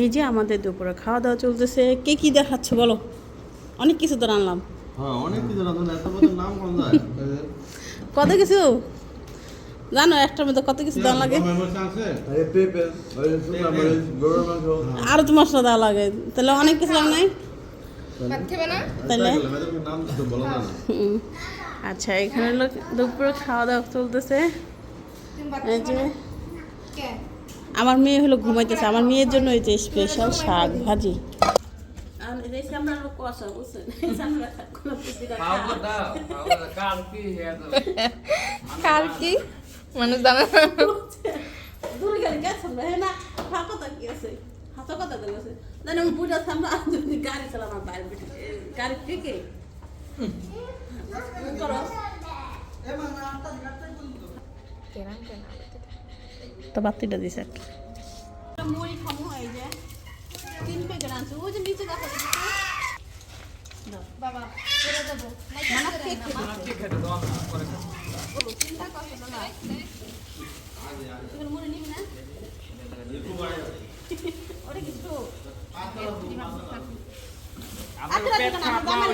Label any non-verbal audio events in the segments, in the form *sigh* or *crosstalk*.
এই যে আমাদের দুপুরে খাওয়া দাওয়া চলতেছে কে কি দেখাচ্ছ বলো? অনেক কিছু তো রান্নাম হ্যাঁ কিছু রাঁধুন এত বছর নাম কোন যায়? কত কিছু? জানো একটার মধ্যে কত কিছু দেওয়া লাগে? আরে তো মশলা দেওয়া লাগে। তাহলে অনেক কিছু লাগে নাই? তাহলে? মেয়েদেরকে নাম তো বলো না। হুম। আচ্ছা এখানে লোক দুপুরে খাওয়া দাওয়া চলতেছে। এই যে আমার মেয়ে হলো ঘুমাইতেছে আমার মেয়ের জন্য এই যে স্পেশাল শাক ভাজি। কার কি মানুষ জানে? না দূরে গেলে গেছে হে না ফাঁকতা কি আছে? হাতে কথা গেল আছে। জানি আমি বুঝা সামনে আমি গাড়ি চালানো বাইরে গাড়ি টিকে করো। কেরাম কেন তো বাতিটা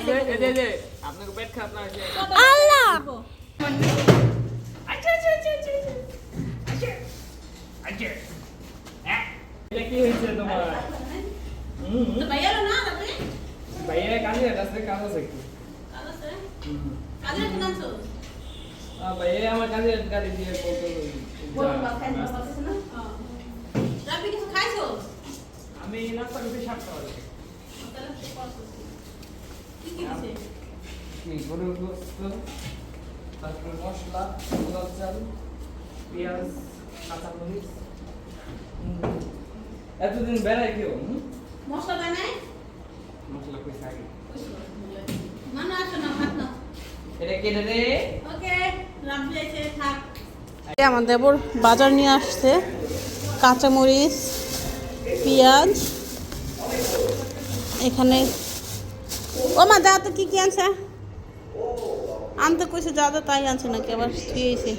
যে, এই যে, আপনাকে পেট খারাপ না হয়েছে আল্লাহ *laughs* আচ্ছা আচ্ছা আচ্ছা আচ্ছা আচ্ছা আচ্ছা হ্যাঁ এটা কি হয়েছে তোমার? তো ভাইয়া না আপনি ভাইয়া কাজে আছে কাজ আছে একটু। কাজ আছে? কাজে কি নামছো ভাইয়া আমার কাজে গাড়ি দিয়ে বলতো বলো বা খাই না পাচ্ছ না? রাবি কিছু খাইছো? আমি নাস্তা করতে সাতটা বাজে। তাহলে কি কি কি কি গরুর গোস্ত তারপর মশলা চাল পেঁয়াজ কাঁচা মরিচ। এতদিন বেড়াই কেউ মশলা মশলা কইছে আগে মানো আসো না ভাত নাও। এটা কেটে দে। ওকে রাবি এসে থাক। আমার দেবর বাজার নিয়ে আসছে। কাঁচামরিচ পেঁয়াজ। এখানে ও মা যা তো কি কি আনছে? আনতে কইছে যা যা তাই আনছে নাকি আবার থুয়েছে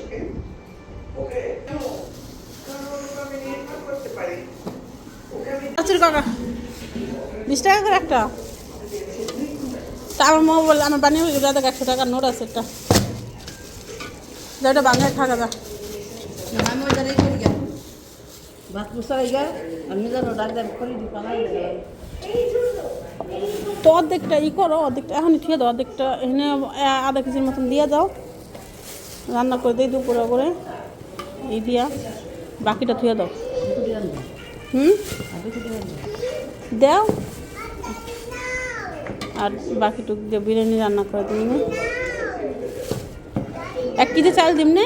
কাকা বিশ টাকা করে একটা। তা আমার মা বললে আমার বানিয়ে যা দেখ একশো টাকার নোট আছে একটা। যেটা বাংলায় থাকা যা হয়ে তো অর্ধেকটা ই করো অর্ধেকটা এখন ঠিক দাও অর্ধেকটা এখানে আধা কেজির মতন দিয়ে যাও। রান্না করে দিই দুপুরে করে। এই দিয়া বাকিটা থুয়ে দাও। হুম? দাও। আর বাকিটুকু দিয়ে বিরিয়ানি রান্না করে দিই এক কেজি চাল দিম না?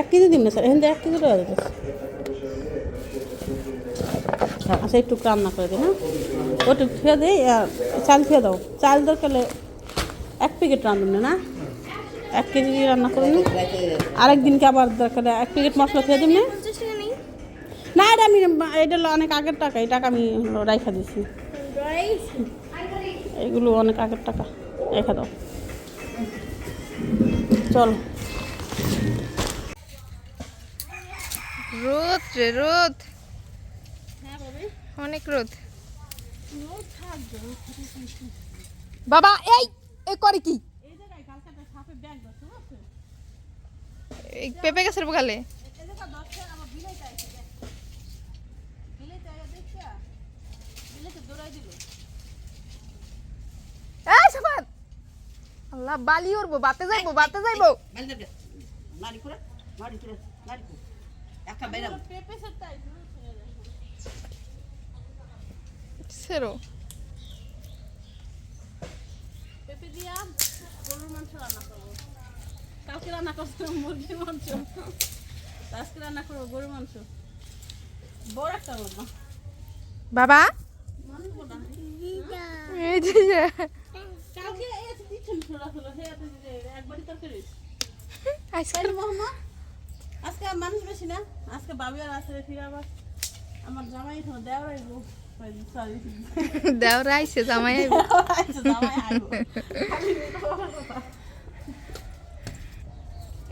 এক কেজি দিম না স্যার এখান থেকে এক কেজি করে দিতে আচ্ছা একটু রান্না করে দিই হ্যাঁ ওটা খেয়ে দিই চাল খেয়ে দাও। চাল দরকার এক প্যাকেট রাঁধুন না এক কেজি রান্না করে করুন আরেকদিনকে আবার দরকার এক প্যাকেট মশলা খেয়ে দিন না? না এটা আমি এটা হলো অনেক আগের টাকা এই টাকা আমি হলো রাইখা দিছি। এগুলো অনেক আগের টাকা রেখা দাও। চলো। রোদ রে রোদ। অনেক রোদ। বাবা এই এই করে কি? এই পেঁপে গাছের বগালে এই সাবান আল্লাহ বালি উড়বো বাতে যাইবো বাতে যাইবো। নারী করে নারী করে নারী করে। একটা বেরাম সেরো। পেঁপে দিয়া গরুর মাংস রান্না করব। কালকে রান্না মুরগির মাংস। আজকে রান্না করব গরুর মাংস। বড় একটা রান্না বাবা? এই যে। আজকে মানুষ বেশি না। আজকে বাবি আর আছে ফিরে আবার। আমার জামাই তো দেওয়ার আইছে জামাই আইবো।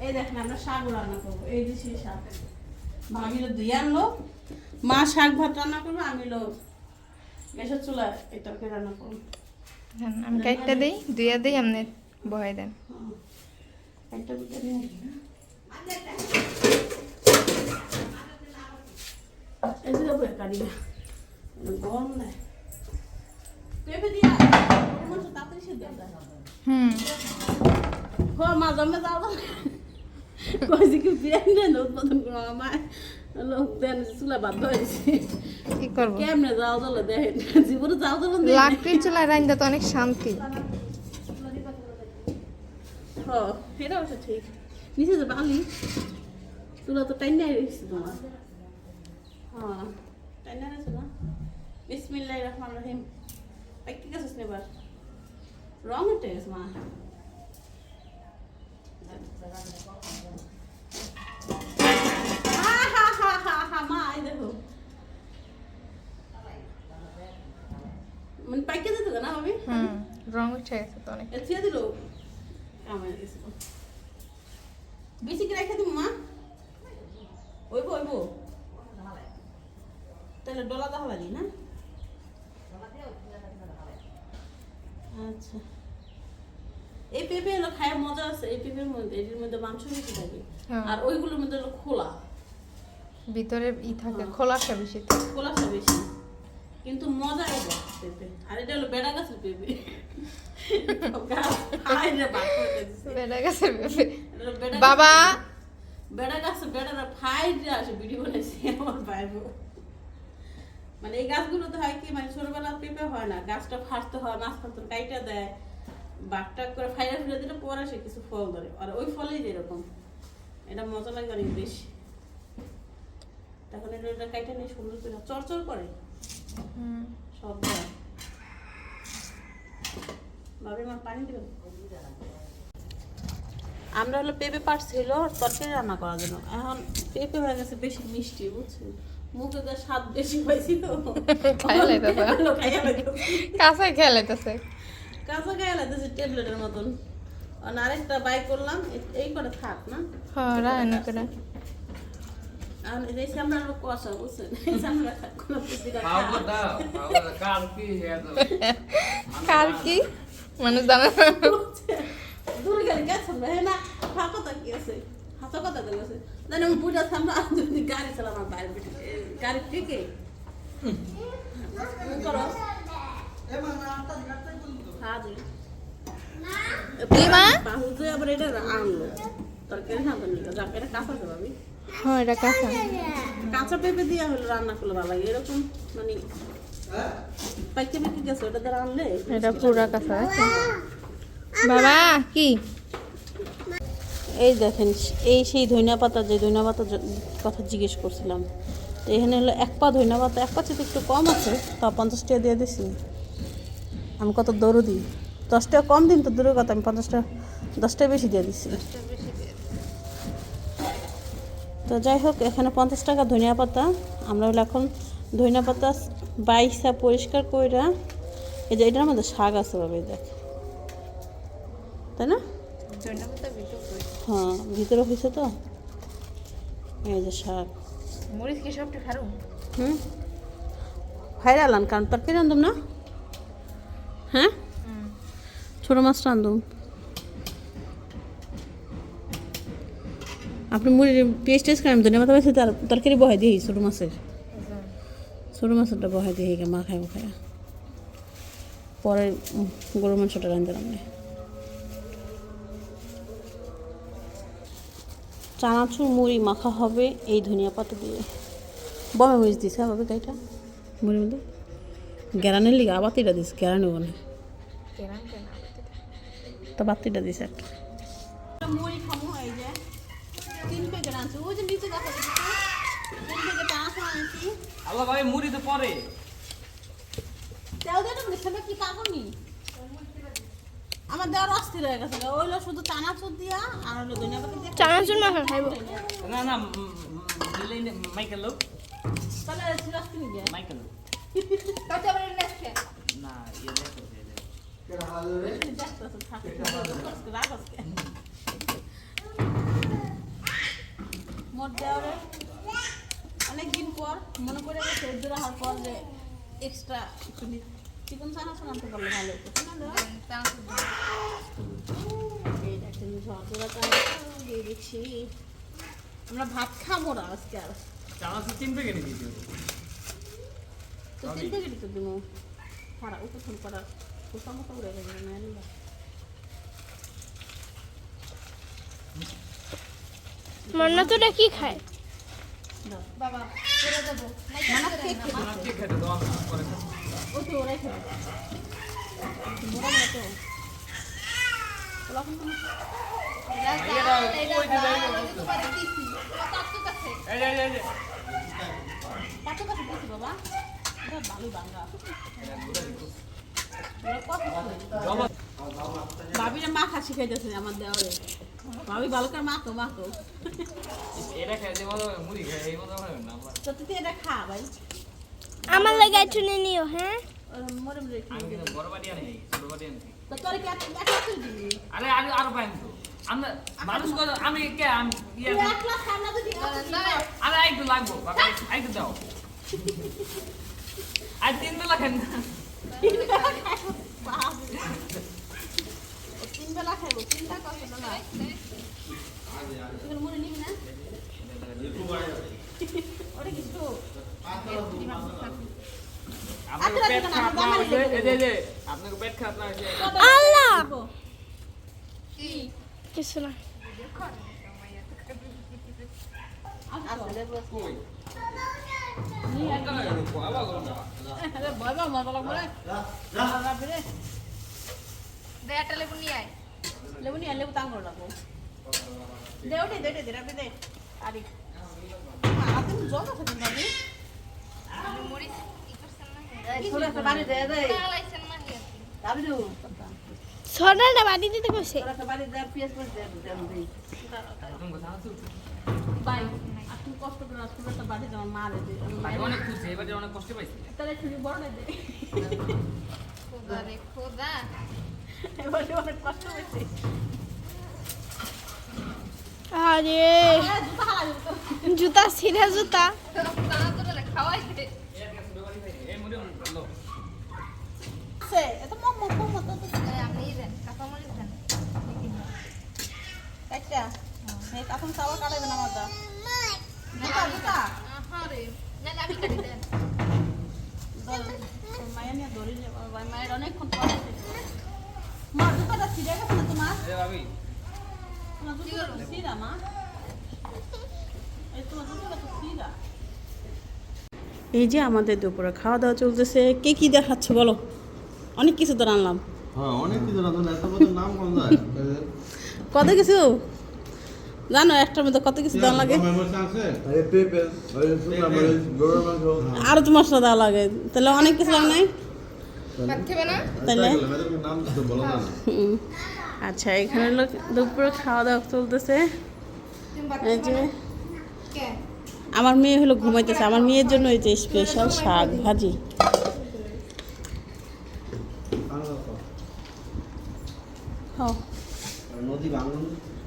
এই দেখেন আমরা শাক রান্না করব। এই যে সেই শাক। ভাবির দুই আনলো। মা শাক ভাত রান্না করবে আমি লোক গ্যাসের চুলা তরকারি রান্না করব। আমি কাইটটা দেই দুইয়া দেই আপনি বহাই দেন। হয়ে। হুম। মা জমে যাও কইছি কি বিরিয়ানি উৎপাদন করো আমার কি করব? কেমনে যাও চলে দেখেন জীবনে যাও চলে লাকড়ির চুলায় রান্দা তো অনেক শান্তি। এটা অবশ্য ঠিক। নিচে যে বালি চুলা তো টাইন নাই রয়েছে তোমার। হ্যাঁ টাইন নাই রয়েছে না বিসমিল্লাহ রহমান রহিম পাইকি গেছিস এবার? রং উঠে গেছে মা। মানে পাইকে যেত না হুম রং উঠে গেছে তো অনেক দিল? আমার গেছিল বেশি রেখে দিব মা? ওইব ওইব। তাহলে ডলা দিই না? আচ্ছা। এই পেঁপে হলো খায় মজা আছে। এই পেঁপের মধ্যে এটির মধ্যে মাংস বেশি থাকে। হ্যাঁ। আর ওইগুলোর মধ্যে হলো খোলা। ভিতরে ই থাকে হ্যাঁ। বেশি খোলাসা বেশি কিন্তু মজা এটা পেঁপে। আর এটা হলো বেড়া গাছের পেঁপে। বেড়া গেছে পেঁপে। বেড়া বাবা! গাছের- বেড়া গাছে বেড়ারা ফাই আসে ভিডিও বানাইছি আমার ভাইবো মানে এই গাছগুলোতে হয় কি মানে ছোটবেলা পেঁপে হয় না গাছটা ফাটতে হয় মাছ ফাটতে কাইটা দেয় বাঘটা করে ফাইরা ফিরে দিলে পরে আসে কিছু ফল ধরে। আর ওই ফলেই যেরকম এটা মজা লাগে অনেক বেশি। তখন এটা কাইটা নিয়ে সুন্দর করে চরচর করে। সব আমার হলো পেঁপে পারছিল তরকারি রান্না করার জন্য। এখন পেঁপে হয়ে গেছে বেশি মিষ্টি বুঝছেন? মুখে তো স্বাদ বেশি পাইছি তো। লাইতাছে। *laughs* কাঁচা খাইয়া লাইতেছে ট্যাবলেটের মতন। আর আরেকটা বাই করলাম এই করে থাক না? হ্যাঁ রান্না করে। কার কি হ্যাঁ মানুষ জানে। না। দূরে গেলে গেছে হে না ফাঁকা তা কি আছে? হাতে কথা গেল আছে। জানি আমি বুঝা সামনে আর যদি গাড়ি চালাম আমার বাইরে গাড়ি থেকে করো। হ্যাঁ কি মা? বাহু যে আবার এটা আনলো তরকারি খাবেন না যাক এটা কাঁচা আছে ভাবি হ্যাঁ এটা কাঁচা। কাঁচা পেঁপে দিয়ে হলো রান্না করলে ভালো লাগে। এরকম মানে পাইকে পেকে গেছে ওটা দিয়ে আনলে এটা পুরা কাঁচা বাবা কি? এই দেখেন এই সেই ধনিয়া পাতা যে ধনিয়া পাতা কথা জিজ্ঞেস করছিলাম। তো এখানে হলো এক পা ধনিয়া পাতা এক পা চেয়ে একটু কম আছে তা পঞ্চাশ টাকা দিয়ে দিছি। আমি কত দৌড়ও দিই দশ টাকা কম দিন তো দূরের কথা আমি পঞ্চাশ টাকা দশ টাকা বেশি দিয়ে দিছি। তো যাই হোক এখানে পঞ্চাশ টাকা ধনিয়া পাতা। আমরা হলো এখন ধনিয়া পাতা বাইসা পরিষ্কার কইরা এই যে এটার মধ্যে শাক আছে বাবা এই দেখ তাই না? হ্যাঁ ভিতরে হয়েছে তো। এই যে শাক। মরিচ কি সবটা খারু? হুম? ভাইরা আলান কারণ তরকারি রান্ধুম না? হ্যাঁ? ছোটো মাছ রান্ধুম আপনি মুড়ি পেস্ট টেস্ট করেন ধনিয়া পাতা তরকারি বহাই দিই ছোটো মাছের। ছোটো মাছেরটা বহাই দিই মা খাই খায় পরে গরু মাংসটা রান্ধতে রান্ধে চানাচুর মুড়ি মাখা হবে এই ধনিয়া পাতা দিয়ে। বমে মরিচ দিছে হবে গাইটা মুড়ির মধ্যে? গ্যারানের লিগে আবাতিটা দিস গ্যারানে বলে। তা বাতিটা দিছে একটা। মুড়ি খামো এই যে। তিন প্যাকেট আনছি। ওই যে নিচে দেখা যাচ্ছে তিন প্যাকেট আনছি আনছি। আল্লাহ ভাই মুড়ি তো পরে। তেল দিয়ে দেবেন সেটা কি কাকুনি আমার দেওয়ার অস্থির হয়ে গেছে ওইলো শুধু চানাচুর দিয়া আর হলো ধনিয়া পাতা দিয়ে। চানাচুর মাখা খাইবো। না না মাইকেল লোক। তাহলে সিরাজ কিনে দিয়ে মাইকেল লোক। নেক্সট না ইয়ে দেখো দেখতেছে থাকে। মোট দেওয়ারে অনেকদিন পর পর মনে করে গেছে এর দূরে হওয়ার পর যে এক্সট্রা একটু চিকন চানা শোনাতে পারলে ভালো হতো। দিয়ে দিচ্ছি। আমরা ভাত খাব না আজকে আর। চানাচুর তিন প্যাকেট দিয়েছি তো তিন প্যাকেটই তো দিবো। করা উপথন করা খোসা মতো উড়ে গেছে না দিচ্ছি বাবা এটা ভালোই বাংলা বাবা, মা খা শিখাইতেছে আমার দেওয়ারে ভাবি ভালো করে মাখো মাখো। এটা খেয়ে যে মজা মুড়ি খেয়ে এই মজা হবে না আমার। তো তুই এটা খা ভাই। আমার লাগে চুনে নিও হ্যাঁ? মরে মরে আমি কিন্তু বড় বাটি আনি ছোট বাটি আনছি। তো তোর কি এক এক দিবি? আরে আরে আরও পাইন তো। আমরা মানুষ কত আমি কে আমি ইয়ে এক লাখ খানা তো দিবি আরে একটু লাগবো বাবা একটু দাও। আর তিন বেলা খান না আল্লাহ। কিছু না একটা লেবু নিয়ে আয়। লেবু নিয়ে লেবু তাঙ্গ লাগবো দে ওটে দে দে রাখবি দে। আরি হাতে জল আছে কিন্তু আমি মরিচ একটা বাড়ি দে দে। লাইছেন না নিয়ে দাবিদু ছটাটা বাড়ি দিতে কইছে বাড়ি দে পেঁয়াজ করে দে তুমি বাই আপনি কষ্ট করে আসলে একটা বাড়ি তোমার মা রে ভাই অনেক খুশি এবারে অনেক কষ্ট পাইছি। তাহলে ছুটি বড় দে। খোদা রে খোদা। এবারে অনেক কষ্ট হয়েছে আরে জুতা ছিঁড়া জুতা মায়ের অনেকক্ষণ পর মা জুতাটা ছিঁড়ে গেছে না তোমার? আরে ভাবি। তোমার জুতোটা তো ছিঁড়া মা। এই তোমার ছিঁড়া। এই যে আমাদের দুপুরে খাওয়া দাওয়া চলতেছে কে কি দেখাচ্ছে বলো? অনেক কিছু তো রান্নাম হ্যাঁ কত কিছু? জানো একটার মধ্যে কত কিছু দেওয়া লাগে। আরে পেঁপে ওই শুকনা মরিচ গরুর মাংস। আরও তো মশলা দেওয়া লাগে তাহলে অনেক কিছু লাগে নাই? তাহলে? তো। আচ্ছা এখানে লোক দুপুরে খাওয়া দাওয়া চলতেছে এই যে আমার মেয়ে হলো ঘুমাইতেছে। আমার মেয়ের জন্য এই যে স্পেশাল শাক ভাজি।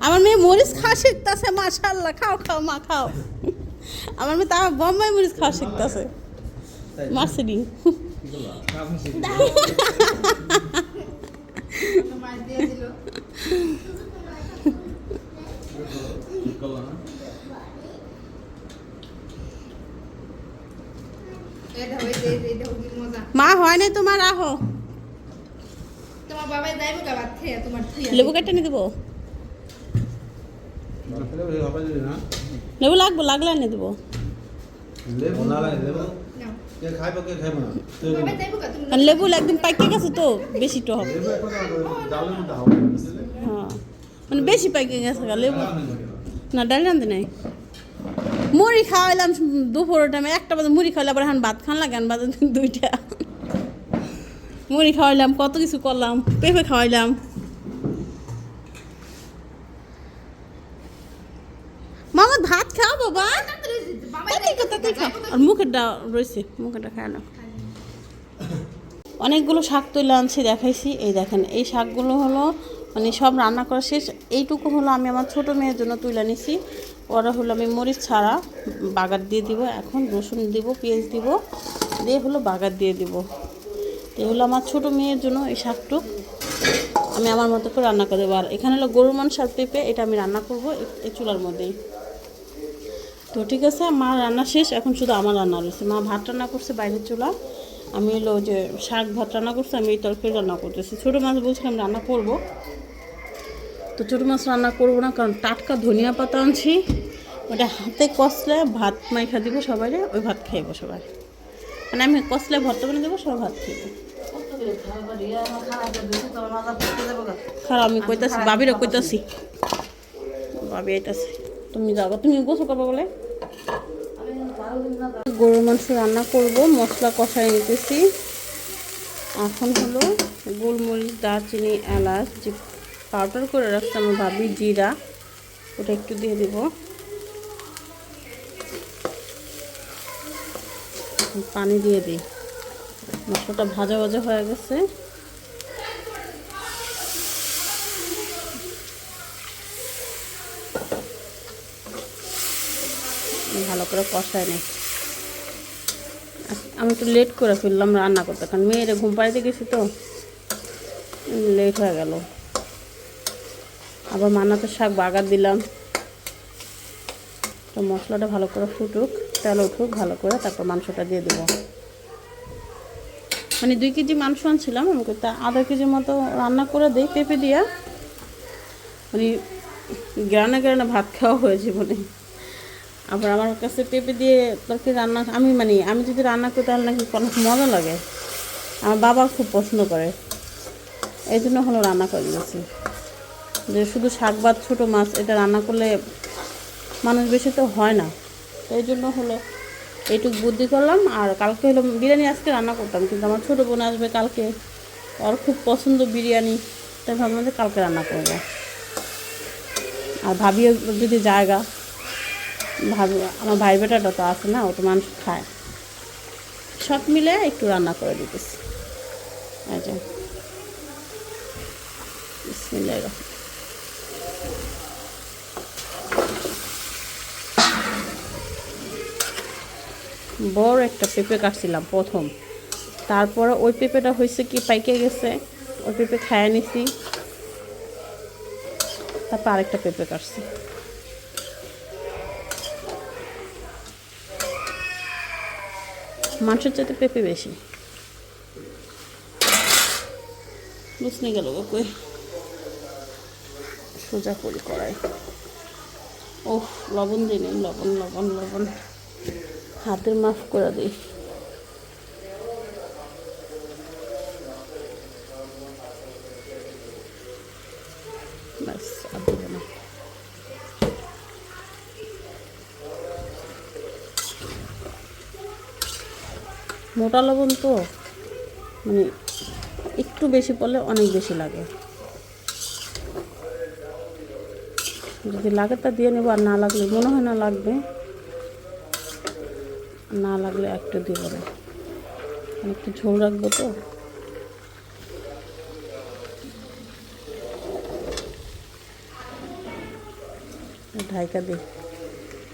আমার মেয়ে মরিচ খাওয়া শিখতেছে মাশাল্লাহ খাও খাও মা খাও। আমার মেয়ে তার বোম্বাই মরিচ খাওয়া শিখতেছে। মার্সিডি মা হয় নাই তোমার আহো। তোমার বাবাই যাইবো কা ভাত খেয়ে তোমার লেবু কেটে নিয়ে দেবো। লেবু লাগবো লাগলে এনে দেবো। লেবু না লাগে লেবু কারণ লেবু একদিন পাইকে গেছে তো বেশি টক। হ্যাঁ। মানে বেশি পাইকে গেছে গা লেবু। না। ডাল রান্ধে নাই। মুড়ি খাওয়াইলাম দুপুর টাইমে একটা বাজে মুড়ি খাওয়াইলাম আবার এখন ভাত খান লাগে বাজে দুইটা। মুড়ি খাওয়াইলাম কত কিছু করলাম পেঁপে খাওয়াইলাম মামা ভাত খাও বাবা বাবাই তাড়াতাড়ি খাও, তাড়াতাড়ি খাও। আর মুখেরটা রয়েছে, মুখেরটা খাওয়ালাম অনেকগুলো শাক তুলে আনছি, দেখাইছি। এই দেখেন, এই শাকগুলো হলো মানে সব রান্না করা শেষ। এইটুকু হলো আমি আমার ছোট মেয়ের জন্য তুলে নিছি ওরা হলো আমি মরিচ ছাড়া বাগার দিয়ে দিব। এখন রসুন দিব, পেঁয়াজ দিব, দিয়ে হলো বাগার দিয়ে দিব। তো হলো আমার ছোটো মেয়ের জন্য এই শাকটুক। আমি আমার মতো করে রান্না করে দেবো। আর এখানে হলো গরুর মাংস আর পেঁপে, এটা আমি রান্না করব এই- এই চুলার মধ্যেই। তো ঠিক আছে, মা রান্না শেষ, এখন শুধু আমার রান্না রয়েছে। মা ভাত রান্না করছে বাইরের চুলা। আমি হলো যে শাক ভাত রান্না করছে, আমি এই তরকারি রান্না করতেছি। ছোটো মাছ বলছিলাম রান্না করব। তো ছোটো মাছ রান্না করব না, কারণ টাটকা ধনিয়া পাতা আনছি। ওটা হাতে কষলে ভাত মাইখা দিব সবাই ওই ভাত খাইবো সবাই। মানে আমি কষলে ভর্তা বানিয়ে দেবো, সবাই ভাত খাইব। খারাপ, আমি কইতাছি বাবিরও কইতাছি। বাবি আইতাছে। তুমি যাব, তুমি গোসল করব বলে? গরুর মাংস রান্না করব, মশলা কষাই নিতেছি। এখন হলো গোলমরিচ, দারচিনি, এলাচ, যে পাউডার করে রাখছে আমার ভাবি, জিরা, ওটা একটু দিয়ে দেব। পানি দিয়ে দিই। মশলাটা ভাজা ভাজা হয়ে গেছে ভালো করে কষায় নেই। আমি একটু লেট করে ফেললাম রান্না করতে, কারণ মেয়েরে ঘুম পাড়িতে গেছি তো। লেট হয়ে গেল। আবার মানাতে শাক বাগার দিলাম। তো মশলাটা ভালো করে ফুটুক, তেল উঠুক, ভালো করে তারপর মাংসটা দিয়ে দেবো। মানে দুই কেজি মাংস আনছিলাম আমাকে তা আধা কেজির মতো রান্না করে দিই, পেঁপে দিয়া। মানে গ্রানে গ্রানে ভাত খাওয়া হয়েছে বলে। আবার আমার কাছে পেঁপে দিয়ে তরকারি রান্না, আমি মানে আমি যদি রান্না করি তাহলে নাকি অনেক মজা লাগে। আমার বাবা খুব পছন্দ করে। এই জন্য হলো রান্না করে দিয়েছি। যে শুধু শাক ভাত ছোটো মাছ এটা রান্না করলে মানুষ বেশি তো হয় না। তো এই জন্য হলো এইটুক বুদ্ধি করলাম। আর কালকে হলো বিরিয়ানি আজকে রান্না করতাম, কিন্তু আমার ছোটো বোন আসবে কালকে। ওর খুব পছন্দ বিরিয়ানি, তাই ভাবলাম যে কালকে রান্না করব। আর ভাবিও যদি জায়গা ভাবি, আমার ভাই বেটাটা তো আছে না ও তো মানুষ খায়। সব মিলে একটু রান্না করে দিতেছি। রহমানির বড় একটা পেঁপে কাটছিলাম প্রথম। তারপরে ওই পেঁপেটা হয়েছে কি, পাইকে গেছে। ওই পেঁপে খায় নিছি। তারপর আরেকটা পেঁপে কাটছি। মাংসের চাইতে পেঁপে বেশি। বুঝতে গেল ওকে সোজা করি করাই ও লবণ দিই লবণ লবণ লবণ। হাতের মাফ করে দিই ব্যাস আর দেবো না মোটা লবণ তো মানে একটু বেশি পড়লে অনেক বেশি লাগে। যদি লাগে তা দিয়ে নেব, আর না লাগলে, মনে হয় না লাগবে, না লাগলে একটু দিয়ে দেবো। একটু ঝোল রাখব তো। ঢাইকা দিই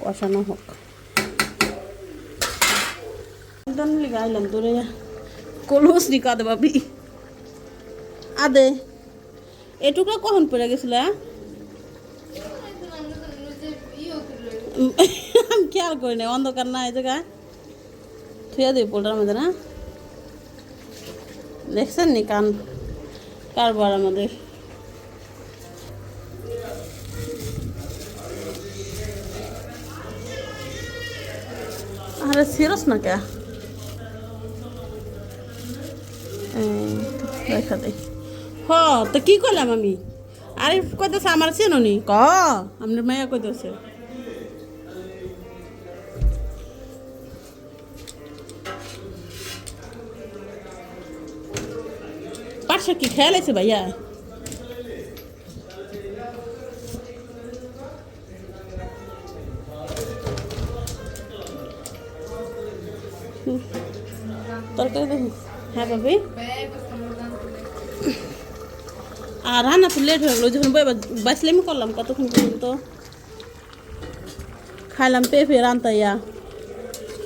কষানো হোক। দানলি গাইলাম তোরে কলস নি কাদে বাবি আদে এটুকু কখন পড়ে গেছিল আমি খেয়াল করি না অন্ধকার না এই জায়গায় থুয়া দিই পোলটার মধ্যে না দেখছেন নি কান কারবার আমাদের আরে সিরস না কে দেখা দেই হ তো কি করলাম আমি? আরে কইতেছে আমার চেনো নি? ক? আপনার মেয়ে কইতেছে। পাটশা কি? খেয়াল আছে ভাইয়া? তরকারি হ্যাঁ ভাবি আর রান্না তো লেট হয়ে গেলো যখন বাঁচলে আমি করলাম, কতক্ষণ পর্যন্ত? খাইলাম পেয়ে পেঁপে, রান্তাইয়া,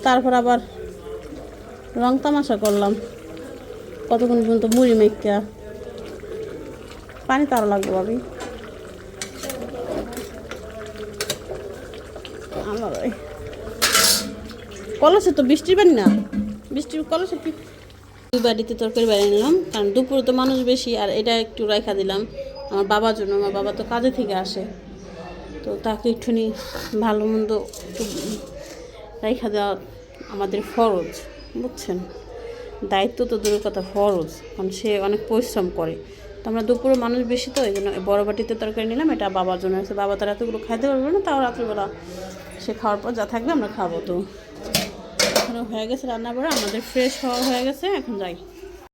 তারপর আবার রং তামাশা করলাম, কতক্ষণ পর্যন্ত মুড়ি মেঘা পানি তার লাগবে ভাবি। আমার কলসে তো বৃষ্টির পানি না বৃষ্টির কলসে দুই বাড়িতে তরকারি বানিয়ে নিলাম, কারণ দুপুরে তো মানুষ বেশি, আর এটা একটু রাখা দিলাম আমার বাবার জন্য, আমার বাবা তো কাজে থেকে আসে। তো তাকে একটুখানি ভালো মন্দ একটু রাইখা দেওয়া আমাদের ফরজ, বুঝছেন? দায়িত্ব তো দূরের কথা, ফরজ, কারণ সে অনেক পরিশ্রম করে। তো আমরা দুপুরে মানুষ বেশি তো, এই জন্য বড় বাটিতে তরকারি নিলাম, এটা বাবার জন্য আছে বাবা তার এতগুলো খাইতে পারবে না, তাও রাত্রিবেলা সে খাওয়ার পর যা থাকবে আমরা খাব তো। হয়ে গেছে রান্না বাড়া আমাদের ফ্রেশ হওয়া হয়ে গেছে এখন যাই।